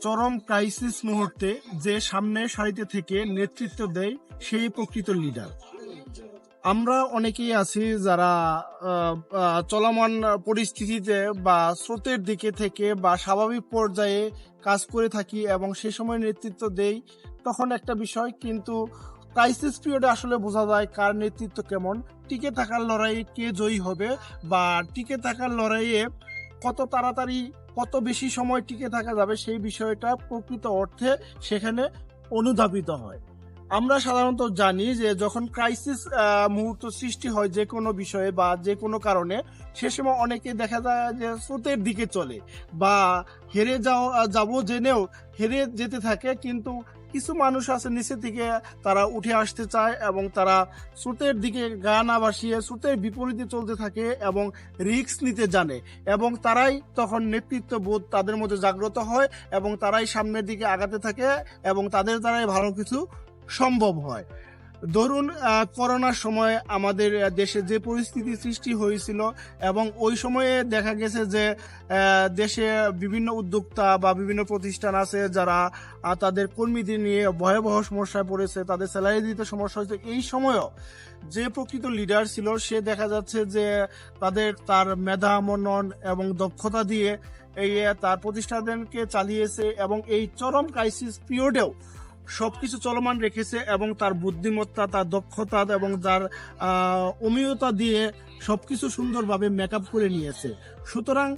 চরম ক্রাইসিস মুহূর্তে যে সামনে সারিতে থেকে নেতৃত্ব দেয় সেই প্রকৃত লিডার আমরা অনেকেই আছি যারা চলমান পরিস্থিতিতে বা স্রোতের দিকে থেকে বা স্বাভাবিক পর্যায়ে কাজ করে থাকি এবং সে সময় নেতৃত্ব দেই, তখন একটা বিষয় কিন্তু ক্রাইসিস পিরিয়ডে আসলে বোঝা যায় কার নেতৃত্ব কেমন, টিকে থাকার লড়াইয়ে কে জয়ী হবে বা টিকে থাকার লড়াইয়ে কত তাড়াতাড়ি কত বেশি সময় টিকে থাকা যাবে সেই বিষয়টা প্রকৃত অর্থে সেখানে অনুধাবিত হয়। আমরা সাধারণত জানি যে যখন ক্রাইসিস মুহূর্ত সৃষ্টি হয় যে কোনো বিষয়ে বা যে কোনো কারণে, সে সময় অনেকে দেখা যায় যে স্রোতের দিকে চলে বা হেরে যাও যাব, জেনেও হেরে যেতে থাকে, কিন্তু কিছু মানুষ আছে নিচের দিকে, তারা উঠে আসতে চায় এবং তারা স্রোতের দিকে গা না ভাসিয়ে স্রোতের বিপরীতে চলতে থাকে এবং রিস্ক নিতে জানে এবং তারাই তখন নেতৃত্ব বোধ তাদের মধ্যে জাগ্রত হয় এবং তারাই সামনের দিকে আগাতে থাকে এবং তাদের দ্বারাই ভালো কিছু সম্ভব হয়। ধরুন করোনার সময় আমাদের দেশে যে পরিস্থিতি সৃষ্টি হয়েছিল এবং ওই সময়ে দেখা গেছে যে দেশে বিভিন্ন উদ্যোক্তা বা বিভিন্ন প্রতিষ্ঠান আছে যারা তাদের কর্মীদের নিয়ে ভয়াবহ সমস্যায় পড়েছে, তাদের স্যালারি দিতে সমস্যা হয়েছে। এই সময়ও যে প্রকৃত লিডার ছিল, সে দেখা যাচ্ছে যে তাদের, তার মেধা মনন এবং দক্ষতা দিয়ে এই তার প্রতিষ্ঠানকে চালিয়েছে এবং এই চরম ক্রাইসিস পিরিয়ডেও সবকিছু চলমান রেখেছে এবং তার বুদ্ধিমত্তা, তার দক্ষতা এবং তার অমীয়তা দিয়ে সবকিছু সুন্দরভাবে মেকআপ করে নিয়েছে। সুতরাং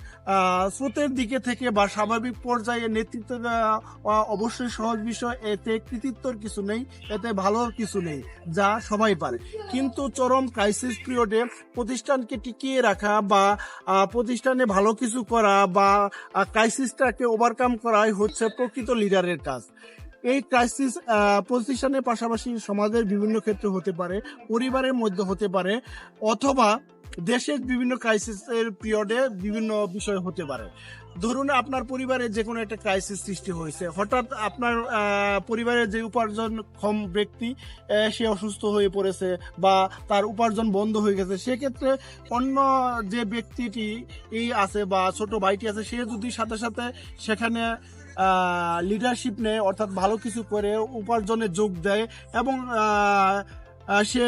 স্রোতের দিকে থেকে বা স্বাভাবিক পর্যায়ে নেতৃত্ব অবশ্যই সহজ বিষয়। এতে কৃতিত্বর কিছু নেই, এতে ভালোর কিছু নেই, যা সবাই পারে। কিন্তু চরম ক্রাইসিস পিরিয়ডে প্রতিষ্ঠানকে টিকিয়ে রাখা বা প্রতিষ্ঠানে ভালো কিছু করা বা ক্রাইসিসটাকে ওভারকাম করাই হচ্ছে প্রকৃত লিডারের কাজ। এই ক্রাইসিস প্রতিষ্ঠানের পাশাপাশি সমাজের বিভিন্ন ক্ষেত্রে হতে পারে, পরিবারের মধ্যে হতে পারে, অথবা দেশের বিভিন্ন ক্রাইসিসের পিরিয়ডে বিভিন্ন বিষয় হতে পারে। ধরুন আপনার পরিবারে যে কোনো একটা ক্রাইসিস সৃষ্টি হয়েছে, হঠাৎ আপনার পরিবারের যে উপার্জনক্ষম ব্যক্তি সে অসুস্থ হয়ে পড়েছে বা তার উপার্জন বন্ধ হয়ে গেছে, সেক্ষেত্রে অন্য যে ব্যক্তিটি এই আছে বা ছোট ভাইটি আছে, সে যদি সাথে সাথে সেখানে লিডারশিপ নেয় অর্থাৎ ভালো কিছু করে উপার্জনে যোগ দেয় এবং সে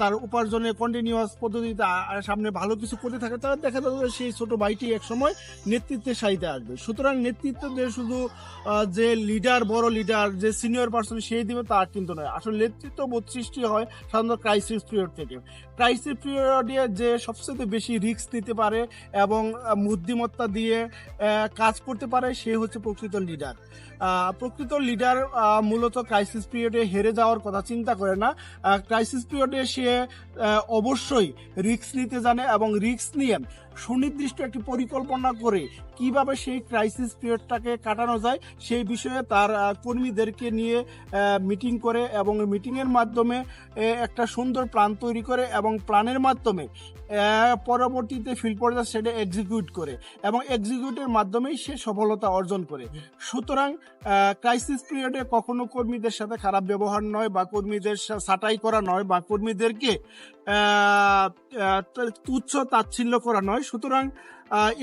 তার উপার্জনে কন্টিনিউয়াস পদ্ধতিতে সামনে ভালো কিছু করতে থাকে তাহলে দেখা যাবে সেই ছোট ভাইটি এক সময় নেতৃত্বের সাহিতে আসবে। সুতরাং নেতৃত্ব যে শুধু যে লিডার বড় লিডার যে সিনিয়র পার্সন সেই দিবে তার কিন্তু নয়। আসলে নেতৃত্ব বোধ সৃষ্টি হয় সাধারণত ক্রাইসিস পিরিয়ড থেকে। ক্রাইসিস পিরিয়ডে যে সবচেয়ে বেশি রিস্ক নিতে পারে এবং বুদ্ধিমত্তা দিয়ে কাজ করতে পারে, সে হচ্ছে প্রকৃত লিডার প্রকৃত লিডার মূলত ক্রাইসিস পিরিয়ডে হেরে যাওয়ার কথা চিন্তা করে না। ক্রাইসিস পিরিয়ডে সে অবশ্যই রিস্ক নিতে জানে এবং রিস্ক নিয়ে সুনির্দিষ্ট একটি পরিকল্পনা করে কীভাবে সেই ক্রাইসিস পিরিয়ডটাকে কাটানো যায় সেই বিষয়ে তার কর্মীদেরকে নিয়ে মিটিং করে এবং মিটিংয়ের মাধ্যমে একটা সুন্দর প্ল্যান তৈরি করে এবং প্ল্যানের মাধ্যমে পরবর্তীতে ফিল্ড পর্যায়ে সেটা এক্সিকিউট করে এবং এক্সিকিউটের মাধ্যমেই সে সফলতা অর্জন করে। সুতরাং ক্রাইসিস পিরিয়ডে কখনো কর্মীদের সাথে খারাপ ব্যবহার নয় বা কর্মীদের ছাঁটাই করা নয়, বা কর্মীদেরকে তুচ্ছ তাচ্ছিল্য করা নয়। সুতরাং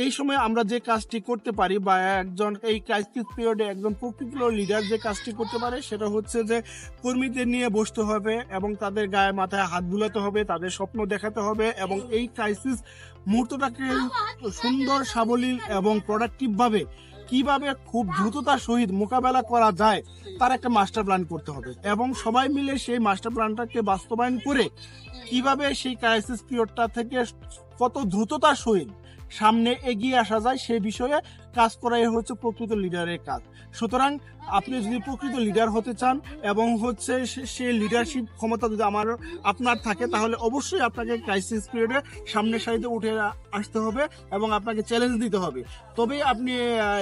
এই সময় আমরা যে কাজটি করতে পারি, বা একজন এই ক্রাইসিস পিরিয়ডে একজন প্রকৃত লিডার যে কাজটি করতে পারে, সেটা হচ্ছে যে কর্মীদের নিয়ে বসতে হবে এবং তাদের গায়ে মাথায় হাত বুলাতে হবে, তাদের স্বপ্ন দেখাতে হবে এবং এই ক্রাইসিস মুহূর্তটাকে সুন্দর, সাবলীল এবং প্রোডাক্টিভ ভাবে কীভাবে খুব দ্রুততার সহিত মোকাবেলা করা যায়, তার একটা মাস্টার প্ল্যান করতে হবে। এবং সবাই মিলে সেই মাস্টার প্ল্যানটাকে বাস্তবায়ন করে কীভাবে সেই ক্রাইসিস পিরিয়ডটা থেকে কত দ্রুততার সহিত সামনে এগিয়ে আসা যায়, সে বিষয়ে কাজ করাই হচ্ছে প্রকৃত লিডারের কাজ। সুতরাং আপনি যদি প্রকৃত লিডার হতে চান এবং হচ্ছে সে- লিডারশিপ ক্ষমতা যদি আমার, আপনার থাকে, তাহলে অবশ্যই আপনাকে ক্রাইসিস পিরিয়ডে সামনের সারিতে উঠে আসতে হবে এবং আপনাকে চ্যালেঞ্জ দিতে হবে। তবেই আপনি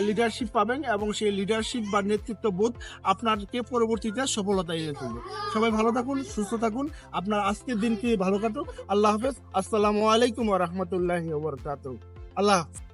লিডারশিপ পাবেন এবং সেই লিডারশিপ বা নেতৃত্ব বোধ আপনাকে পরবর্তীতে সফলতা এনে তুলবে। সবাই ভালো থাকুন, সুস্থ থাকুন। আপনার আজকের দিনকে ভালো কাটুক। আল্লাহ হাফেজ। আসসালামু আলাইকুম রহমতুল্লাহ আল্লাহ হাফেজ।